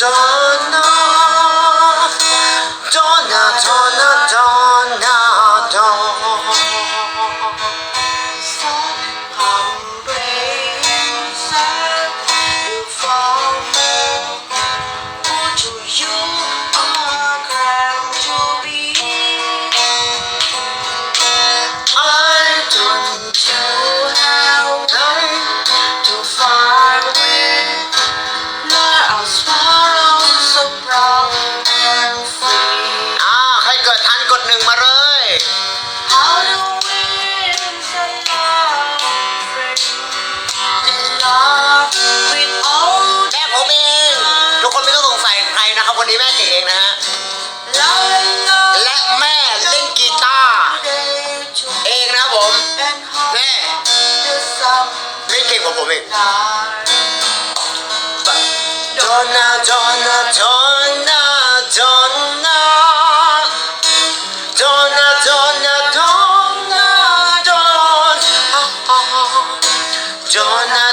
জয় ผมเอง ทุกคนไม่ต้องสงสัยใครนะครับวันนี้แม่เก่งเองนะฮะ และแม่เล่นกีตาร์เองนะครับผม แม่เล่นเก่งกว่าผมอีก Donna, Donna. জনা